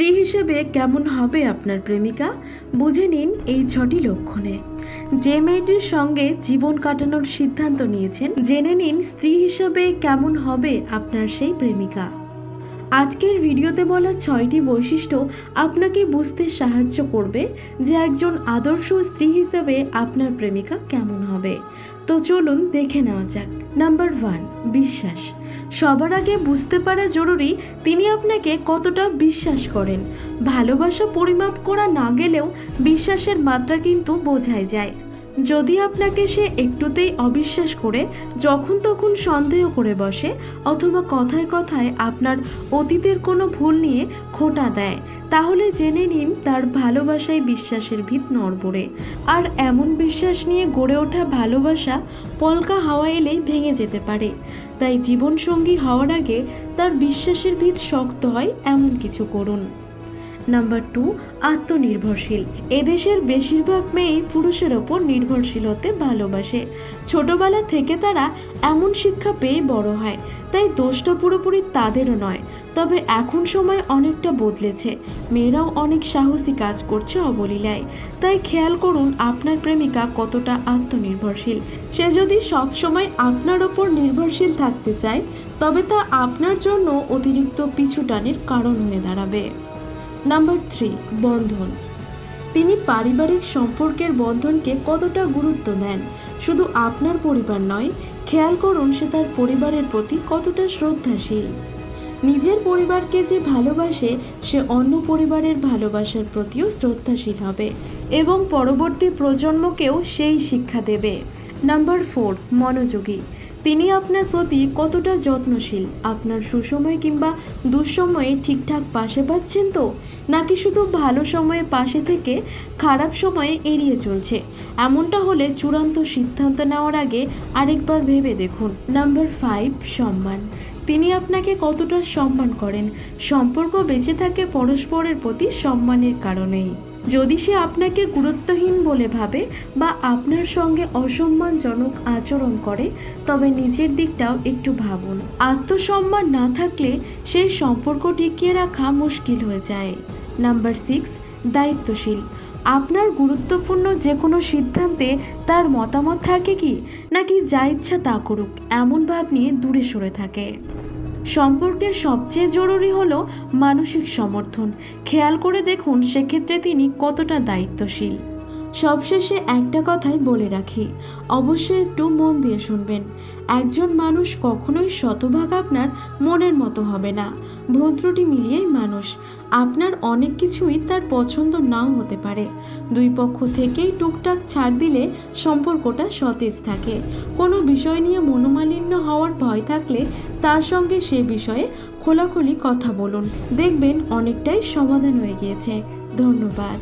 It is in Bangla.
স্ত্রী হিসেবে কেমন হবে আপনার প্রেমিকা? বুঝে নিন এই ছটি লক্ষণে। যে মেয়েটির সঙ্গে জীবন কাটানোর সিদ্ধান্ত নিয়েছেন, জেনে নিন স্ত্রী হিসেবে কেমন হবে আপনার সেই প্রেমিকা। আজকের ভিডিওতে বলা ছয়টি বৈশিষ্ট্য আপনাকে বুঝতে সাহায্য করবে যে একজন আদর্শ স্ত্রী হিসেবে আপনার প্রেমিকা কেমন হবে। তো চলুন দেখে নেওয়া যাক। নাম্বার ওয়ান বিশ্বাস। সবার আগে বুঝতে পারা জরুরি তিনি আপনাকে কতটা বিশ্বাস করেন। ভালোবাসা পরিমাপ করা না গেলেও বিশ্বাসের মাত্রা কিন্তু বোঝাই যায়। যদি আপনাকে সে একটুতেই অবিশ্বাস করে, যখন তখন সন্দেহ করে বসে, অথবা কথায় কথায় আপনার অতীতের কোনো ভুল নিয়ে খোটা দেয়, তাহলে জেনে নিন তার ভালোবাসায় বিশ্বাসের ভিত নড়বড়ে। আর এমন বিশ্বাস নিয়ে গড়ে ওঠা ভালোবাসা পলকা হাওয়া এলেই ভেঙে যেতে পারে। তাই জীবনসঙ্গী হওয়ার আগে তার বিশ্বাসের ভিত শক্ত হয়, এমন কিছু করুন। নাম্বার টু আত্মনির্ভরশীল। এদেশের বেশিরভাগ মেয়েই পুরুষের ওপর নির্ভরশীল হতে ভালোবাসে। ছোটবেলা থেকে তারা এমন শিক্ষা পেয়ে বড় হয়, তাই দোষটা পুরোপুরি তাদেরও নয়। তবে এখন সময় অনেকটা বদলেছে। মেয়েরাও অনেক সাহসী কাজ করছে অবলীলায়। তাই খেয়াল করুন আপনার প্রেমিকা কতটা আত্মনির্ভরশীল। সে যদি সবসময় আপনার ওপর নির্ভরশীল থাকতে চায়, তবে তা আপনার জন্য অতিরিক্ত পিছুটানের কারণ হয়ে দাঁড়াবে। নাম্বার থ্রি, বন্ধন। তিনি পারিবারিক সম্পর্কের বন্ধনকে কতটা গুরুত্ব দেন? শুধু আপনার পরিবার নয়, খেয়াল করুন সে তার পরিবারের প্রতি কতটা শ্রদ্ধাশীল। নিজের পরিবারকে যে ভালোবাসে, সে অন্য পরিবারের ভালোবাসার প্রতিও শ্রদ্ধাশীল হবে এবং পরবর্তী প্রজন্মকেও সেই শিক্ষা দেবে। নাম্বার ফোর, মনোযোগী। তিনি আপনার প্রতি কতটা যত্নশীল? আপনার সুসময় কিংবা দুঃসময়ে ঠিকঠাক পাশে পাচ্ছেন তো? নাকি শুধু ভালো সময়ে পাশে থেকে খারাপ সময়ে এড়িয়ে চলছে? এমনটা হলে চূড়ান্ত সিদ্ধান্ত নেওয়ার আগে আরেকবার ভেবে দেখুন। নাম্বার ফাইভ, সম্মান। তিনি আপনাকে কতটা সম্মান করেন? সম্পর্ক বেঁচে থাকে পরস্পরের প্রতি সম্মানের কারণেই। যদি সে আপনাকে গুরুত্বহীন বলে ভাবে বা আপনার সঙ্গে অসম্মানজনক আচরণ করে, তবে নিজের দিকটাও একটু ভাবুন। আত্মসম্মান না থাকলে সেই সম্পর্ক টিকিয়ে রাখা মুশকিল হয়ে যায়। নাম্বার সিক্স, দায়িত্বশীল। আপনার গুরুত্বপূর্ণ যে কোনো সিদ্ধান্তে তার মতামত থাকে কি? নাকি যা ইচ্ছা তা করুক, এমন ভাব নিয়ে দূরে সরে থাকে। সম্পর্কের সবচেয়ে জরুরি হলো মানসিক সমর্থন। খেয়াল করে দেখুন সেক্ষেত্রে তিনি কতটা দায়িত্বশীল। সবশেষে একটা কথাই বলে রাখি, অবশ্যই একটু মন দিয়ে শুনবেন। একজন মানুষ কখনোই শতভাগ আপনার মনের মতো হবে না। ভুল ত্রুটি মিলিয়েই মানুষ। আপনার অনেক কিছুই তার পছন্দ নাও হতে পারে। দুই পক্ষ থেকেই টুকটাক ছাড় দিলে সম্পর্কটা সতেজ থাকে। কোনো বিষয় নিয়ে মনোমালিন্য হওয়ার ভয় থাকলে তার সঙ্গে সে বিষয়ে খোলাখুলি কথা বলুন। দেখবেন অনেকটাই সমাধান হয়ে গিয়েছে। ধন্যবাদ।